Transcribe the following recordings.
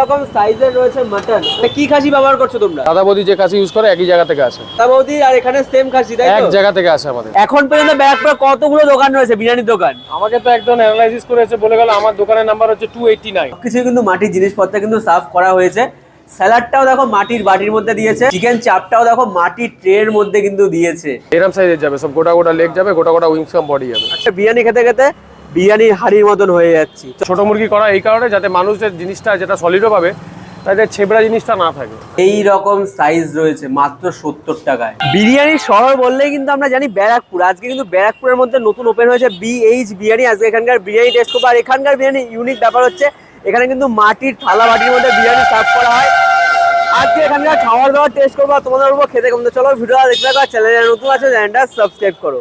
রকম সাইজের রয়েছে মাটন কি খাসি ব্যবহার করছ তোমরা? দাদা বৌদি যে কাছে ইউজ করে একই জায়গা থেকে আসে। তা বৌদি আর এখানে সেম খাসি তাই এক জায়গা থেকে আসে আমাদের। এখন পর্যন্ত ব্যারাকপুরে কতগুলো দোকান রয়েছে বিরিয়ানির দোকান? আমাকে তো একজন অ্যানালাইসিস করেছে বলে গেল আমার দোকানের নাম্বার হচ্ছে টু এইটটি নাইন কিছু কিন্তু মাটির জিনিসপত্র কিন্তু সার্ভ করা হয়েছে। স্যালাডটাও দেখো মাটির বাটির মধ্যে দিয়েছে। চিকেন চাপটাও দেখো মাটির ট্রের মধ্যে কিন্তু দিয়েছে। এরম সাইজের যাবে সব গোটা গোটা লেগ যাবে গোটা গোটা উইংস কাম বডি যাবে। একটা বিরিয়ানি খেতে খেতে বিরিয়ানির হাড়ির মতন হয়ে যাচ্ছি। ছোট মুরগি করা এই কারণে যাতে মানুষের জিনিসটা যেটা সলিডও পাবে তাদের ছেবড়া জিনিসটা না থাকে। এই রকম সাইজ রয়েছে মাত্র সত্তর টাকায়। বিরিয়ানির শহর বললেই কিন্তু আমরা জানি ব্যারাকপুর। আজকে কিন্তু ব্যারাকপুরের মধ্যে নতুন ওপেন হয়েছে বিএইচ বিরিয়ানি। আজকে এখানকার বিরিয়ানি টেস্ট করব আর এখানকার বিরিয়ানি ইউনিক ব্যাপার হচ্ছে এখানে কিন্তু মাটির থালা বাটির মধ্যে বিরিয়ানি সার্ভ করা হয়। আজকে এখানকার খাওয়ার দাওয়ার টেস্ট করব তোমাদের বলব খেতে কেমন তো চলো ভিডিওটা দেখতে থাকো চ্যানেলে নতুন আছে চ্যানেলটা সাবস্ক্রাইব করো।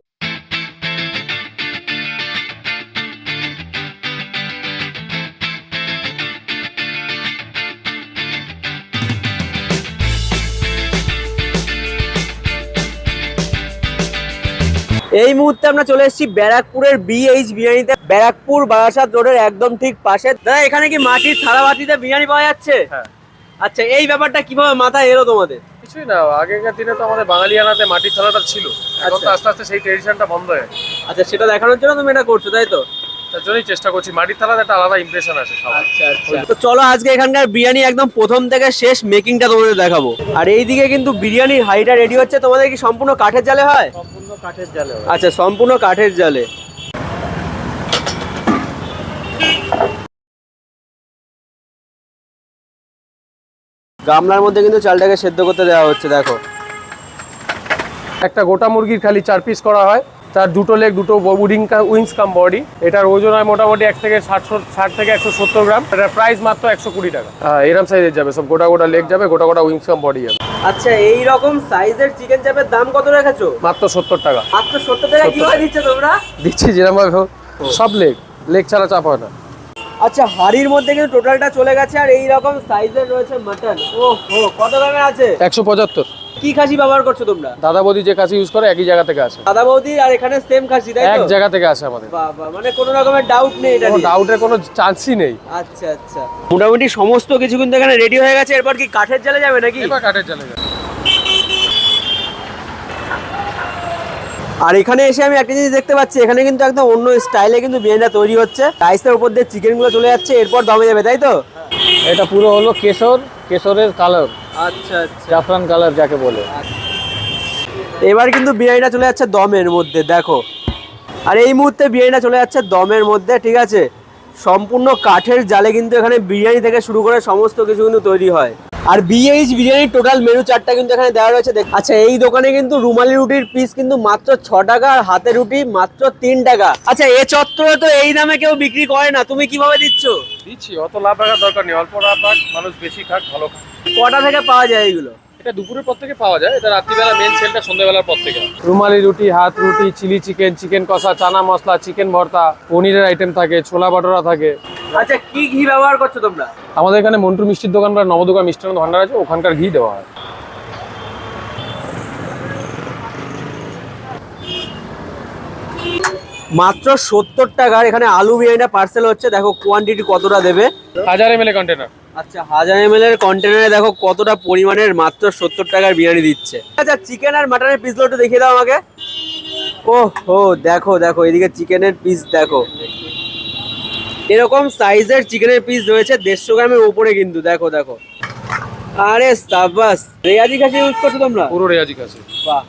এই মুহূর্তে আমরা চলে এসেছি ব্যারাকপুরের বিএইচ বিরিয়ানিতে। ব্যারাকপুর বারাসাত রোডের একদম ঠিক পাশে। দাদা এখানে কি মাটির থালা বাটিতে বিরিয়ানি পাওয়া যাচ্ছে? হ্যাঁ। আচ্ছা এই ব্যাপারটা কীভাবে মাথায় এলো তোমাদের? কিছুই না আগেকার দিনে তো আমাদের বাঙালিয়ানাতে মাটির থালাটা ছিল। এখন তো আস্তে আস্তে সেই ট্রেডিশনটা বন্ধ হয়ে আচ্ছা সেটা দেখানোর জন্য তুমি এটা করছ তাই তো? তার জন্যই চেষ্টা করছি। মাটির থালাতে একটা আলাদা ইমপ্রেশন আছে আচ্ছা আচ্ছা। তো চলো আজকে এখানকার বিরিয়ানি একদম প্রথম থেকে শেষ মেকিংটা তোমাদের দেখাবো। আর এইদিকে কিন্তু বিরিয়ানির হাইটা রেডি হচ্ছে। তোমাদের কি সম্পূর্ণ কাঠের জালে হয়? কাঠের জালে আচ্ছা সম্পূর্ণ কাঠের জালে। গামলার মধ্যে কিন্তু চালটাকে সেদ্ধ করতে দেওয়া হচ্ছে দেখো। একটা গোটা মুরগির খালি চার পিস করা হয়। তার দুটো লেগ দুটো উডিং উইংস কাম বডি। এটার ওজন হয় মোটামুটি এক থেকে ষাট ষাট থেকে একশো সত্তর গ্রাম। এটার প্রাইস মাত্র একশো কুড়ি টাকা। আহ, এরম সাইজের যাবে সব গোটা গোটা লেগ যাবে গোটা গোটা উইংস কাম বডি যাবে। আচ্ছা এই রকম সাইজের চিকেন চাপের দাম কত রেখেছো? মাত্র সত্তর টাকা। মাত্র সত্তর টাকা কীভাবে দিচ্ছ তোমরা? দিচ্ছি যেরকম সব লেগ। লেগ ছাড়া চাপ হয় না। আচ্ছা হাড়ির মধ্যে কিন্তু টোটালটা চলে গেছে আর এই রকম সাইজের রয়েছে মাটন ও হো কত গ্রামে আছে? একশো পঁচাত্তর। কি খাসি ব্যবহার করছ তোমরা? দাদা বৌদি যে কাছে ইউজ করে একই জায়গা থেকে আসে। দাদা বৌদি আর এখানে সেম খাসি তাই এক জায়গা থেকে আসে আমাদের। বাবা মানে কোনো রকমের ডাউট নেই এটা কোনো। ডাউটের কোনো চান্সই নেই। আচ্ছা আচ্ছা। মোটামুটি সমস্ত কিছু কিন্তু এখানে রেডি হয়ে গেছে। এরপর কি কাঠের জালে যাবে নাকি? এবার কাঠের চলে যাবে। আর এখানে এসে আমি একটা জিনিস দেখতে পাচ্ছি এখানে কিন্তু একদম অন্য স্টাইলে কিন্তু বিরিয়ানিটা তৈরি হচ্ছে। রাইসের উপর দিয়ে চিকেনগুলো চলে যাচ্ছে এরপর দমে যাবে তাই তো? এটা পুরো হলো কেশর কেশরের কালার আচ্ছা আচ্ছা। জাফরান কালার যাকে বলে। এবার কিন্তু বিরিয়ানিটা চলে যাচ্ছে দমের মধ্যে দেখো। আর এই মুহূর্তে বিরিয়ানিটা চলে যাচ্ছে দমের মধ্যে ঠিক আছে? সম্পূর্ণ কাঠের জালে কিন্তু এখানে বিরিয়ানি থেকে শুরু করে সমস্ত কিছু কিন্তু তৈরি হয়। আর বিএইচ বিরিয়ানির টোটাল মেনু চারটা কিন্তু এখানে দেওয়া রয়েছে। দেখ- আচ্ছা এই দোকানে কিন্তু রুমালি রুটির পিস কিন্তু মাত্র ছ টাকা আর হাতের রুটি মাত্র তিন টাকা। আচ্ছা এ চত্বরে তো এই দামে কেউ বিক্রি করে না। তুমি কীভাবে দিচ্ছ? দিচ্ছি অত লাভ রাখার দরকার নেই। অল্প লাভ রাখ মানুষ বেশি খাক ভালো খাক। কটা থেকে পাওয়া যায় এইগুলো এটা দুপুরের পর থেকে পাওয়া যায়। এটা রাত্রিবেলা মেন সেলটা সন্ধ্যাবেলার পর থেকে। রুমালি রুটি হাত রুটি চিলি চিকেন চিকেন কষা চানা মশলা চিকেন ভর্তা পনিরের আইটেম থাকে ছোলা বাটোরা থাকে। আচ্ছা কি ঘি ব্যবহার করছ তোমরা? আমাদের এখানে মন্টু মিষ্টির দোকান বা নবদোকান মিষ্টান্ন ভান্ডার আছে ওখানকার ঘি দেওয়া হয়। মাত্র সত্তর টাকার এখানে আলু বিরিয়ানিটা পার্সেল হচ্ছে দেখো কোয়ান্টিটি কতটা দেবে? হাজার এম এল কন্টেনার আচ্ছা হাজার এম এর কন্টেনারে দেখো কতটা পরিমাণের মাত্র সত্তর টাকার বিরিয়ানি দিচ্ছে। আচ্ছা চিকেন আর মাটনের পিসগুলো একটু দেখিয়ে দাও আমাকে। ও হো দেখো দেখো এদিকে চিকেনের পিস দেখো। এরকম সাইজের চিকেনের পিস রয়েছে দেড়শো গ্রামের উপরে কিন্তু দেখো দেখো। আরে সাবাস রেয়াজি খাসি ইউজ করছ তোমরা? পুরো রেয়াজি কাছে বাহ।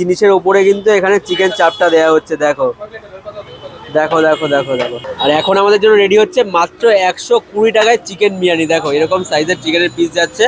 জিনিসের উপরে কিন্তু এখানে চিকেন চাপটা দেওয়া হচ্ছে দেখো। দেখো দেখো দেখো দেখো। আর এখন আমাদের জন্য রেডি হচ্ছে মাত্র একশো কুড়ি টাকায় চিকেন বিরিয়ানি দেখো এরকম সাইজের চিকেনের পিস যাচ্ছে।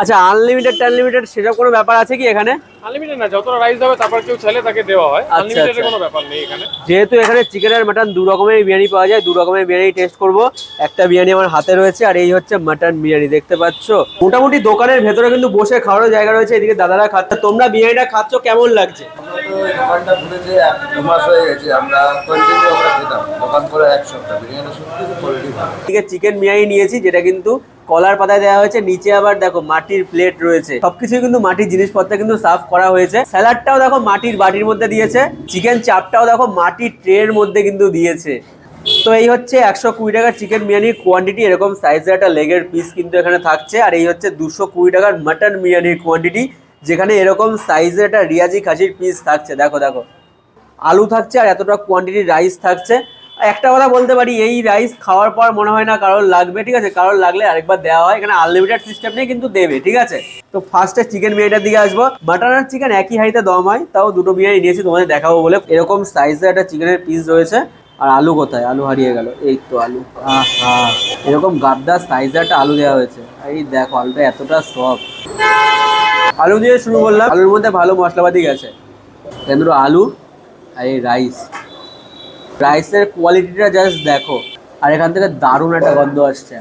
আচ্ছা আনলিমিটেড আনলিমিটেড সেসব কোনো ব্যাপার আছে কি এখানে? আনলিমিটেড না যতটা রাইস হবে তারপর কেউ ছেলে তাকে দেওয়া হয়। আনলিমিটেড আনলিমিটেডের আচ্ছা। কোনো ব্যাপার নেই এখানে। যেহেতু এখানে চিকেন আর মাটন দু রকমের বিরিয়ানি পাওয়া যায় দু রকমের বিরিয়ানি টেস্ট করব। একটা বিরিয়ানি আমার হাতে রয়েছে আর এই হচ্ছে মাটন বিরিয়ানি দেখতে পাচ্ছ? মোটামুটি দোকানের ভেতরে কিন্তু বসে খাওয়ার জায়গা রয়েছে এদিকে দাদারা খাচ্ছে। তোমরা বিরিয়ানিটা খাচ্ছ কেমন লাগছে? তো বিরিয়ানি চিকেন বিরিয়ানি নিয়েছি, যেটা কিন্তু কলার পাতায় দেওয়া হয়েছে, নিচে আবার দেখো মাটির প্লেট রয়েছে। সবকিছু কিন্তু মাটির জিনিসপত্র কিন্তু সার্ভ করা হয়েছে। স্যালাডটাও দেখো মাটির বাটির মধ্যে দিয়েছে চিকেন চাপটাও দেখো মাটির ট্রের মধ্যে কিন্তু দিয়েছে। তো এই হচ্ছে একশো কুড়ি টাকার চিকেন বিরিয়ানির কোয়ান্টিটি এরকম সাইজের একটা লেগের পিস কিন্তু এখানে থাকছে। আর এই হচ্ছে দুশো কুড়ি টাকার মাটন বিরিয়ানির কোয়ান্টিটি যেখানে এরকম সাইজের একটা রিয়াজি খাসির পিস থাকছে, দেখো দেখো। আলু থাকছে আর এতটা কোয়ান্টিটি রাইস থাকছে। একটা কথা বলতে পারি, এই রাইস খাওয়ার পর মনে হয় না কারোর লাগবে, ঠিক আছে? কারোর লাগলে আরেকবার দেওয়া হয়, এখানে আনলিমিটেড সিস্টেম নেই কিন্তু দেবে, ঠিক আছে? তো ফার্স্টে চিকেন বিরিয়ানিটার দিকে আসব। মাটন আর চিকেন একই হাইতে দম হয়, তাও দুটো বিরিয়ানি নিয়েছি, তোমাদের দেখাবো বলে। এরকম সাইজের একটা চিকেনের পিস রয়েছে। আর আলু কোথায়? আলু হারিয়ে গেল। এই তো আলু। এরকম গাদ্দার সাইজের একটা আলু দেওয়া হয়েছে। এই দেখো, আলুটা এতটা সফট আলু দিয়ে শুরু করলাম। আলুর মধ্যে ভালো মশলাপাতি গেছে। দুটো আলু আর এই রাইস রাইসের কোয়ালিটিটা জাস্ট দেখো। আর এখান থেকে দারুণ একটা গন্ধ আসছে।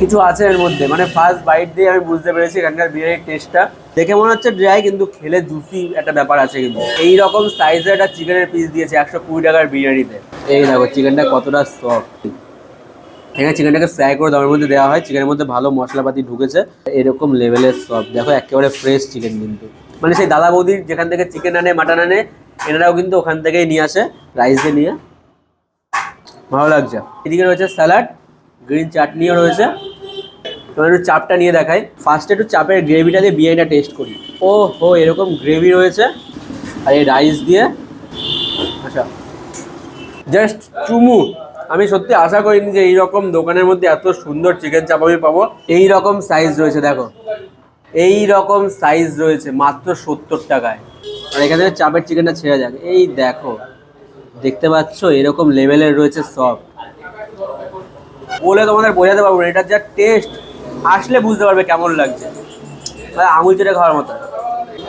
কিছু আছে এর মধ্যে। মানে ফার্স্ট বাইট দিয়ে আমি বুঝতে পেরেছি এখানকার বিরিয়ানির টেস্টটা দেখে মনে হচ্ছে ড্রাই কিন্তু খেলে জুসি একটা ব্যাপার আছে কিন্তু। এই রকম সাইজের একটা চিকেনের পিস দিয়েছে একশো কুড়ি টাকার বিরিয়ানিতে। এই দেখো চিকেনটা কতটা সফট এখানে চিকেনটাকে ফ্রাই করে দামের মধ্যে দেওয়া হয়। চিকেনের মধ্যে ভালো মশলাপাতি ঢুকেছে। এরকম লেভেলের সব দেখো, একেবারে ফ্রেশ চিকেন কিন্তু। মানে সেই দাদা বৌদির যেখান থেকে চিকেন আনে মাটন আনে, এনারাও কিন্তু ওখান থেকেই নিয়ে আসে রাইস দিয়ে নিয়ে। ভালো লাগছে। এদিকে রয়েছে স্যালাড গ্রিন চাটনিও রয়েছে। তোমার একটু চাপটা নিয়ে দেখাই। ফার্স্টে একটু চাপের গ্রেভিটা দিয়ে বিরিয়ানিটা টেস্ট করি। ও হো এরকম গ্রেভি রয়েছে। আর এই রাইস দিয়ে আচ্ছা জাস্ট চুমু। আমি সত্যি আশা করিনি যে এইরকম দোকানের মধ্যে এত সুন্দর চিকেন চাপ আমি পাবো। এই রকম সাইজ রয়েছে, দেখো। এই রকম সাইজ রয়েছে, মাত্র সত্তর টাকায়। আর এখানে চাপের চিকেনটা ছেড়ে যাক। এই দেখো, দেখতে পাচ্ছ, এরকম লেভেলের রয়েছে সব বলে তোমাদের বোঝাতে পারব এটার যা টেস্ট আসলে বুঝতে পারবে কেমন লাগছে। আঙুল চেটে খাওয়ার মতো।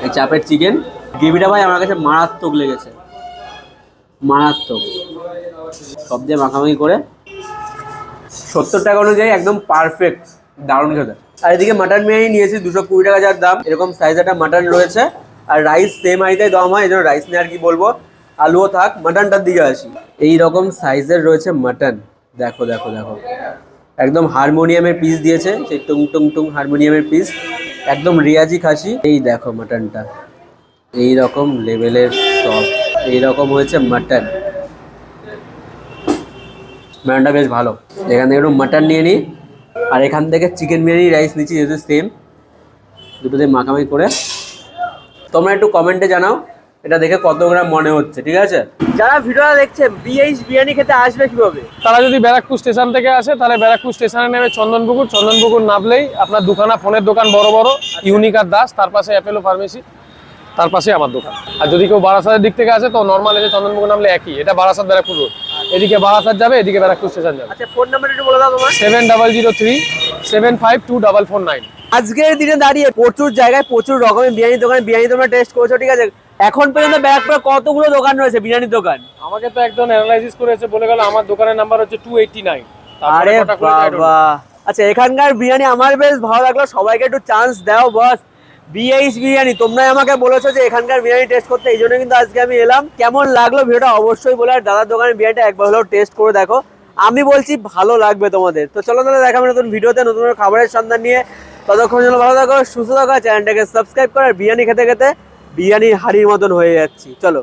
এই চাপের চিকেন গ্রেভিটা ভাই আমার কাছে মারাত্মক লেগেছে। মারাত্মক। সব দিয়ে মাখামাখি করে সত্তর টাকা অনুযায়ী একদম পারফেক্ট দারুণ খেতে। আর এদিকে মাটন বিরিয়ানি নিয়েছি, দুশো কুড়ি টাকা যার দাম। এরকম সাইজ একটা মাটন রয়েছে। আর রাইস সেম হাইটাই দাম হয়, এই জন্য রাইস নিয়ে আর কি বলব? আলুও থাক মাটনটার দিকে আসি। এই রকম সাইজের রয়েছে মাটন দেখো দেখো দেখো। একদম হারমোনিয়ামের পিস দিয়েছে, সেই টুং টুং টুং হারমোনিয়ামের পিস একদম রিয়াজি খাসি। এই দেখো মাটনটা এই রকম লেভেলের সব। এই রকম হয়েছে মাটন মাটনটা বেশ ভালো। এখান থেকে একটু মাটন নিয়ে নিই। আর এখান থেকে চিকেন বিরিয়ানি রাইস নিচ্ছি যেহেতু সেম দুটোতে মাখামাখি করে। তোমরা একটু কমেন্টে জানাও, এটা দেখে কত গ্রাম মনে হচ্ছে, ঠিক আছে? যারা ভিডিওটা দেখছে বিএইচ বিরিয়ানি খেতে আসবে কীভাবে? তারা যদি ব্যারাকপুর স্টেশন থেকে আসে, তাহলে ব্যারাকপুর স্টেশনে নেমে চন্দনপুকুর। চন্দনপুকুর নামলেই আপনার দুখানা ফোনের দোকান বড় বড় ইউনিক আর দাস। তার পাশে অ্যাপেলো ফার্মেসি তার পাশে আমার দোকান। আর যদি কেউ বারাসাতের দিক থেকে আসে, তো নর্মাল এসে চন্দনপুকুর নামলে একই। এটা বারাসাত ব্যারাকপুর রোড এদিকে বারাসাত যাবে এদিকে ব্যারাকপুর স্টেশন যাবে। আচ্ছা ফোন নাম্বার একটু বলে দাও তোমার। Seven double zero three seven five two double four nine আজকের দিনে দাঁড়িয়ে প্রচুর জায়গায় প্রচুর রকমের বিরিয়ানি দোকানে বিরিয়ানি তোমরা টেস্ট করেছ ঠিক আছে? এখন পর্যন্ত ব্যারাকপুরে কতগুলো দোকান রয়েছে বিরিয়ানির দোকান? আমাকে তো একজন অ্যানালাইসিস করেছে বলে গেল আমার দোকানের নাম্বার হচ্ছে টু এইটটি নাইন আরে বাবা। আচ্ছা এখানকার বিরিয়ানি আমার বেশ ভালো লাগল সবাইকে একটু চান্স দাও বস। বিএইচ বিরিয়ানি, তোমরাই আমাকে বলেছ যে এখানকার বিরিয়ানি টেস্ট করতে, এই জন্য কিন্তু আজকে আমি এলাম। কেমন লাগল ভিডিওটা অবশ্যই বলে, আর দাদার দোকানের বিরিয়ানিটা একবার হলেও টেস্ট করে দেখো। আমি বলছি ভালো লাগবে তোমাদের। তো চলো তাহলে দেখাবে নতুন ভিডিওতে, নতুন খাবারের সন্ধান নিয়ে। ততক্ষণ জন্য ভালো থাকো, সুস্থ থাকো চ্যানেলটাকে সাবস্ক্রাইব করো বিরিয়ানি খেতে খেতে বিরিয়ানি হাড়ির মতন হয়ে যাচ্ছি। চলো।